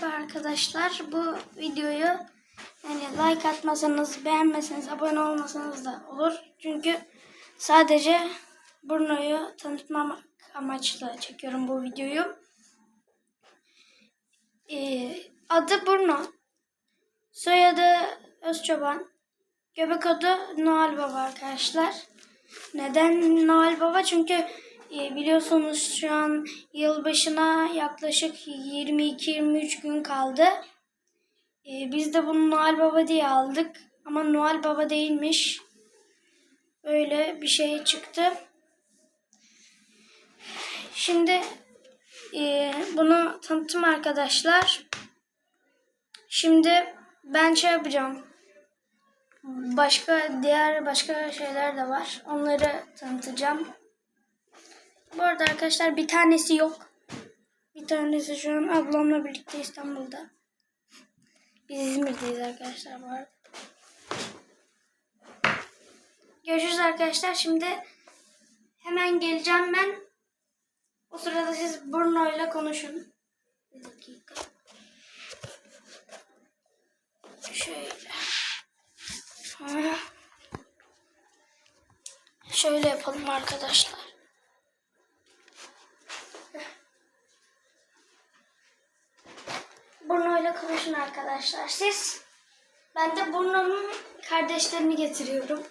Merhaba arkadaşlar. Bu videoyu yani like atmasanız, beğenmeseniz, abone olmasanız da olur. Çünkü sadece Bruno'yu tanıtmam amaçlı çekiyorum bu videoyu. Ee, adı Bruno. Soyadı Özçoban. Göbek adı Noel Baba arkadaşlar. Neden Noel Baba? Çünkü e, biliyorsunuz şu an yılbaşına yaklaşık 22-23 gün kaldı. E, biz de bunu Noel Baba diye aldık. Ama Noel Baba değilmiş. Öyle bir şey çıktı. Şimdi e, bunu tanıttım arkadaşlar. Şimdi ben şey yapacağım. Başka diğer başka şeyler de var. Onları tanıtacağım. Bu arada arkadaşlar bir tanesi yok. Bir tanesi şu an ablamla birlikte İstanbul'da. Biz İzmir'deyiz arkadaşlar bu arada. Görüşürüz arkadaşlar. Şimdi hemen geleceğim ben. O sırada siz Bruno ile konuşun. Bir dakika. Şöyle. Şöyle yapalım arkadaşlar. Bruno ile konuşun arkadaşlar. Siz ben de Bruno'nun kardeşlerini getiriyorum.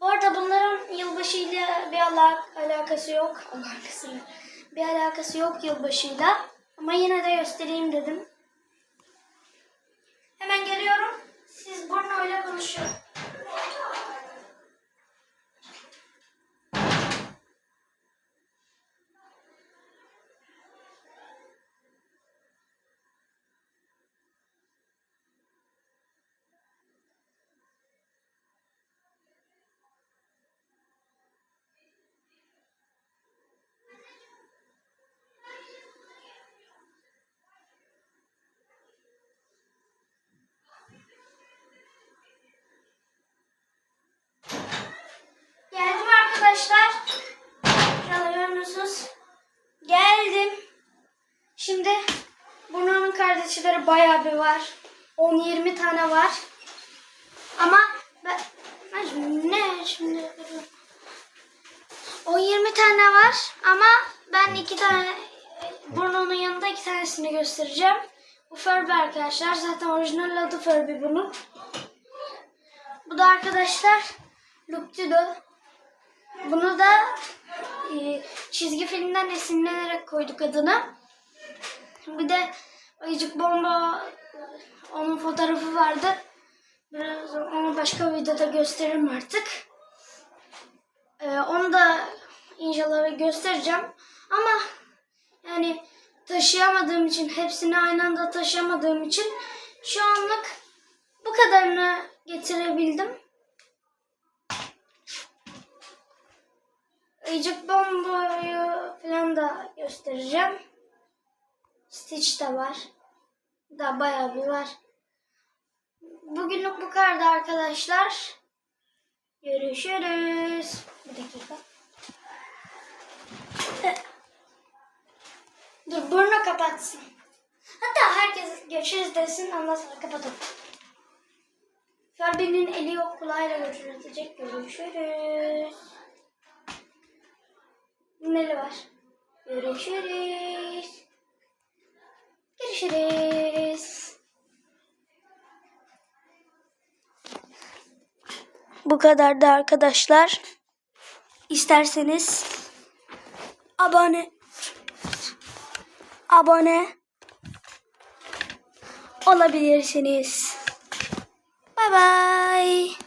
Bu arada bunların yılbaşıyla bir ala- alakası yok. Alakası? Bir alakası yok yılbaşıyla. Ama yine de göstereyim dedim. Hemen geliyorum. Siz Bruno ile konuşun. Geldim arkadaşlar. Şurada görüyor musunuz? Geldim. Şimdi Bruno'nun kardeşleri bayağı bir var. 10-20 tane var. Ama ben, ben şimdi ne şimdi 10-20 tane var ama ben iki tane Bruno'nun yanında iki tanesini göstereceğim. Bu Furby arkadaşlar. Zaten orijinal adı Furby bunun. Bu da arkadaşlar Luptido. Bunu da e, çizgi filmden esinlenerek koyduk adını. Bir de Ayıcık Bomba onun fotoğrafı vardı. Biraz onu başka videoda gösteririm artık. E, onu da inşallah göstereceğim. Ama yani taşıyamadığım için, hepsini aynı anda taşıyamadığım için şu anlık bu kadarını getirebildim. Ayıcık bombayı falan da göstereceğim. Stitch de var. Da bayağı bir var. Bugünlük bu kadardı arkadaşlar. Görüşürüz. Bir dakika. Dur burnu kapatsın. Hatta herkes görüşürüz desin ondan sonra kapatalım. Furby'nin eli yok kulağıyla götürülecek. Görüşürüz. Neli var? Görüşürüz. Görüşürüz. Bu kadardı arkadaşlar. İsterseniz abone abone olabilirsiniz. Bay bay.